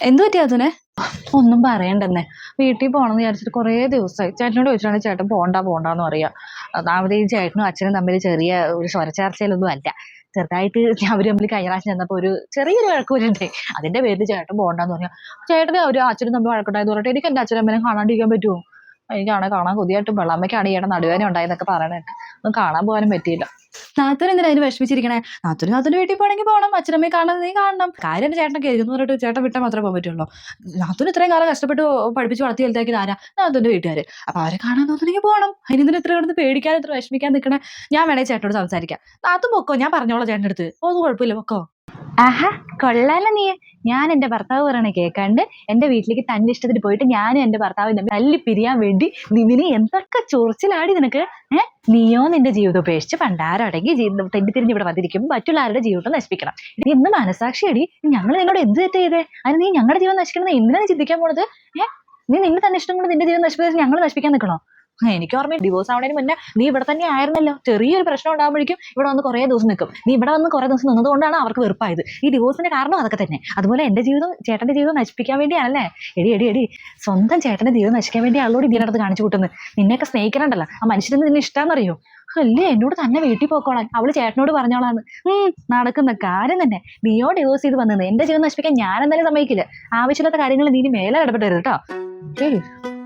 എന്തു പറ്റി അതിനെ ഒന്നും പറയണ്ടെന്നെ. വീട്ടിൽ പോകണമെന്ന് വിചാരിച്ചിട്ട് കുറേ ദിവസമായി ചേട്ടനോട് ചോദിച്ചിട്ടാണ് ചേട്ടൻ പോകണ്ട പോണ്ടെന്ന് പറയാ. ഒന്നാമത് ഈ ചേട്ടനും അച്ഛനും തമ്മിൽ ചെറിയ ഒരു സ്വരച്ചേർച്ചയിലൊന്നും അല്ല. ചെറുതായിട്ട് അവർ തമ്മിൽ കഴിഞ്ഞ പ്രാവശ്യം ചെന്നപ്പോൾ ഒരു ചെറിയൊരു വഴക്കൂരുണ്ട് അതിന്റെ പേരിൽ ചേട്ടൻ പോകണ്ടെന്ന് പറഞ്ഞു ചേട്ടന് ഒരു അച്ഛനും തമ്മിൽ വഴക്കുണ്ടായെന്ന് പറഞ്ഞിട്ട് എനിക്ക് എന്റെ അച്ഛനും അമ്മേനെ കാണാണ്ടിരിക്കാൻ പറ്റുമോ എനിക്കാണെ കാണാൻ കൊതിയായിട്ട് വെള്ളമ്മയ്ക്കാണ് ഈയിടെ നടുവേന ഉണ്ടായെന്നൊക്കെ പറയണേട്ട് ഒന്നും കാണാൻ പോകാനും പറ്റിയില്ല. നാത്തൂൻ എന്തിനാ അതിന് വിഷമിച്ചിരിക്കണേ? നാത്തൂർ നാത്തൂന്റെ വീട്ടിൽ പോകണമെങ്കിൽ പോകണം. അച്ഛനമ്മയെ കാണാൻ നീ കാണണം. കാര്യം എന്റെ ചേട്ടൻ കേൾക്കുന്നു പറഞ്ഞിട്ട് ചേട്ടൻ വിട്ടാൽ മാത്രമേ പോകാൻ പറ്റുള്ളൂ. നാത്തൂന് ഇത്രയും കാലം കഷ്ടപ്പെട്ട് പഠിപ്പിച്ച് വളർത്തി വലുതാക്കിയത് ആരാ? നാത്തൂന്റെ വീട്ടുകാർ അപ്പോൾ അവരെ കാണാൻ തോന്നുന്നെങ്കിൽ പോകണം. അതിന് ഇതിന് ഇത്ര കിടന്ന് പേടിക്കാൻ ഇത്ര വിഷമിക്കാൻ നിൽക്കണേ ഞാൻ വേണേ ചേട്ടനോട് സംസാരിക്കാം. നാത്തും പൊക്കോ? ഞാൻ പറഞ്ഞോളാം ചേട്ടന്റെ അടുത്ത്. ഒന്നും കുഴപ്പമില്ല പൊക്കോ? ആഹാ കൊള്ളാലോ നീ ഞാൻ എന്റെ ഭർത്താവ് പറയണ കേക്കാണ്ട് എന്റെ വീട്ടിലേക്ക് തന്റെ ഇഷ്ടത്തിന് പോയിട്ട് ഞാനും എന്റെ ഭർത്താവും തമ്മിൽ തല്ലി പിരിയാൻ വേണ്ടി നിവിന് എന്തൊക്കെ ചൊറിച്ചിലാടി നിനക്ക്? ഏ? നീയോ നിന്റെ ജീവിതം ഉപേക്ഷിച്ച് പണ്ടാരടങ്ങി ജീവിതം തെണ്ടി തിരിഞ്ഞ് ഇവിടെ വന്നിരിക്കുമ്പോൾ മറ്റുള്ള ആരുടെ ജീവിതം നശിപ്പിക്കണം. നീ ഇന്ന് മനസാക്ഷിയടി ഞങ്ങൾ നിന്നോട് എന്ത് തെറ്റ് ചെയ്തേ? അതിന് നീ ഞങ്ങളുടെ ജീവൻ നശിക്കണമെന്ന് എന്തിനാണ് ചിന്തിക്കാൻ പോണത്? ഏ? നീ നിന്നെ തന്നെ ഇഷ്ടം കൊണ്ട് നിന്റെ ജീവൻ നശിപ്പിച്ചാൽ ഞങ്ങൾ നശിപ്പിക്കാൻ നിൽക്കണോ? എനിക്ക് ഓർമ്മ ഡിവോഴ്സ് ആവുന്നതിന് മുന്നേ നീ ഇവിടെ തന്നെ ആയിരുന്നല്ലോ. ചെറിയൊരു പ്രശ്നം ഉണ്ടാകുമ്പോഴേക്കും ഇവിടെ വന്ന് കുറേ ദിവസം നിൽക്കും. നീ ഇവിടെ വന്ന് കുറേ ദിവസം നിന്നതുകൊണ്ടാണ് അവർക്ക് വെറുപ്പായത്. ഈ ഡിവോഴ്സിന്റെ കാരണം അതൊക്കെ തന്നെ. അതുപോലെ എന്റെ ജീവിതം ചേട്ടന്റെ ജീവിതം നശിപ്പിക്കാൻ വേണ്ടിയാണല്ലേ? എടി എടി എടി. സ്വന്തം ചേട്ടന്റെ ജീവിതം നശിക്കാൻ വേണ്ടി ആളോട് ഇതിനടുത്ത് കാണിച്ചു കൂട്ടുന്നത്. നിന്നെയൊക്കെ സ്നേഹിക്കണ്ടല്ലോ ആ മനുഷ്യന് നിന്നെ ഇഷ്ടമാണെന്നറിയോ അല്ലേ എന്നോട് തന്നെ വീട്ടിൽ പോക്കോളാൻ. അവൾ ചേട്ടനോട് പറഞ്ഞോളാന്ന്. ഉം നടക്കുന്ന കാര്യം തന്നെ. നീയോ ഡിവോഴ്സ് ചെയ്ത് വന്നത്? എന്റെ ജീവിതം നശിപ്പിക്കാൻ ഞാൻ എന്തായാലും സമ്മതിക്കില്ല. ആവശ്യമില്ലാത്ത കാര്യങ്ങൾ നീ മേലെ ഇടപെടരുത് കേട്ടോ.